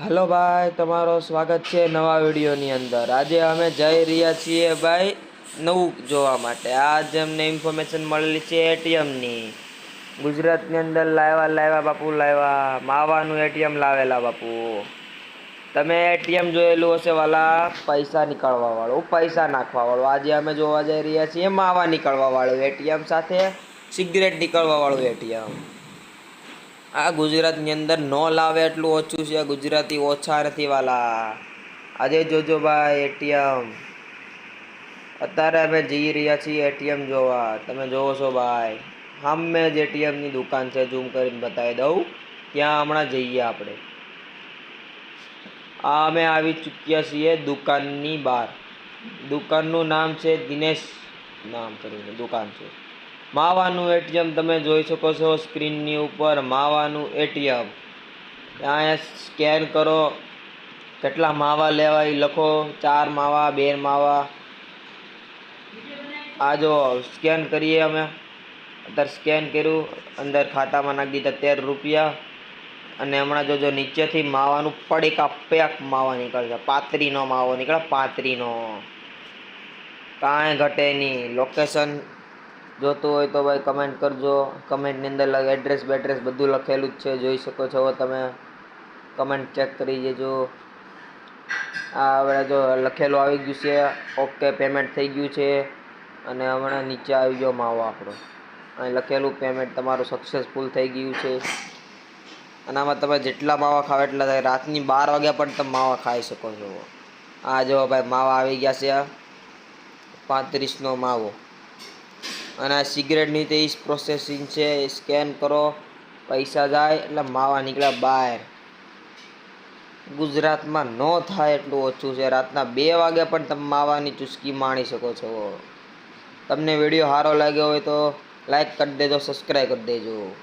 હાલો ભાઈ, તમારો સ્વાગત છે નવા વિડીયોની અંદર. આજે અમે જઈ રહ્યા છીએ ભાઈ નવું જોવા માટે. આજ અમને ઇન્ફોર્મેશન મળેલી છે એટીએમની ગુજરાતની અંદર લાવ્યા લાવ્યા બાપુ, લાવ્યા. માવાનું એટીએમ લાવેલા બાપુ. તમે એટીએમ જોયેલું હશે વાલા, પૈસા નીકળવા વાળું. પૈસા નાખવા વાળું. આજે અમે જોવા જઈ રહ્યા છીએ માવા નીકળવા વાળું એટીએમ સાથે. સિગરેટ નીકળવા વાળું એટીએમ આ ગુજરાતની અંદર ન લાવે એટલું ઓછું છે, ગુજરાતી ઓછા નથી વાલા. આજે જોજો ભાઈ, એટીએમ. અત્યારે અમે જઈ રહ્યા છીએ એટીએમ જોવા. તમે જોવો છો ભાઈ. સામે જ એટીએમની દુકાન છે, ઝૂમ કરીને બતાવી દઉં. ત્યાં હમણાં જઈએ આપણે. આ અમે આવી ચૂક્યા છીએ દુકાનની બહાર. દુકાનનું નામ છે દિનેશ. નામ કરીને દુકાન છે. માવાનું એટીએમ તમે જોઈ શકો છો સ્ક્રીનની ઉપર, માવાનું એટીએમ. અહીંયા સ્કેન કરો, કેટલા માવા લેવા એ લખો, ચાર માવા, બે માવા. આ જો સ્કેન કરીએ અમે. અત્યારે સ્કેન કર્યું, અંદર ખાતામાં નાખી દીધા તેર રૂપિયા. અને હમણાં જોજો નીચેથી માવાનું પડીકા પેક માવા નીકળશે પાતરીનો માવો નીકળે, પાતરીનો. કાંઈ ઘટે નહીં. લોકેશન જોતું હોય તો ભાઈ કમેન્ટ કરજો. કમેન્ટની અંદર એડ્રેસ બેડ્રેસ બધું લખેલું જ છે. જોઈ શકો છો તમે. કમેન્ટ ચેક કરી જજો આ હવે જો લખેલું આવી ગયું છે. ઓકે પેમેન્ટ થઈ ગયું છે. અને હમણાં નીચે આવી ગયો માવો આપણો. અહીં લખેલું પેમેન્ટ તમારું સક્સેસફુલ થઈ ગયું છે. અને આમાં તમે જેટલા માવા ખાવ એટલા થાય. રાતની બાર વાગ્યા પણ તમે માવા ખાઈ શકો છો. આ જો ભાઈ માવા આવી ગયા છે. પાંત્રીસનો માવો. અને આ સિગરેટની તે જ પ્રોસેસિંગ છે. એ સ્કેન કરો, પૈસા જાય એટલે માવા નીકળ્યા બહાર. ગુજરાતમાં ન થાય એટલું ઓછું છે. રાતના બે વાગે પણ તમે માવાની ચુસ્કી માણી શકો છો. તમને વીડિયો સારો લાગ્યો હોય તો લાઈક કરી દેજો સબસ્ક્રાઈબ કરી દેજો.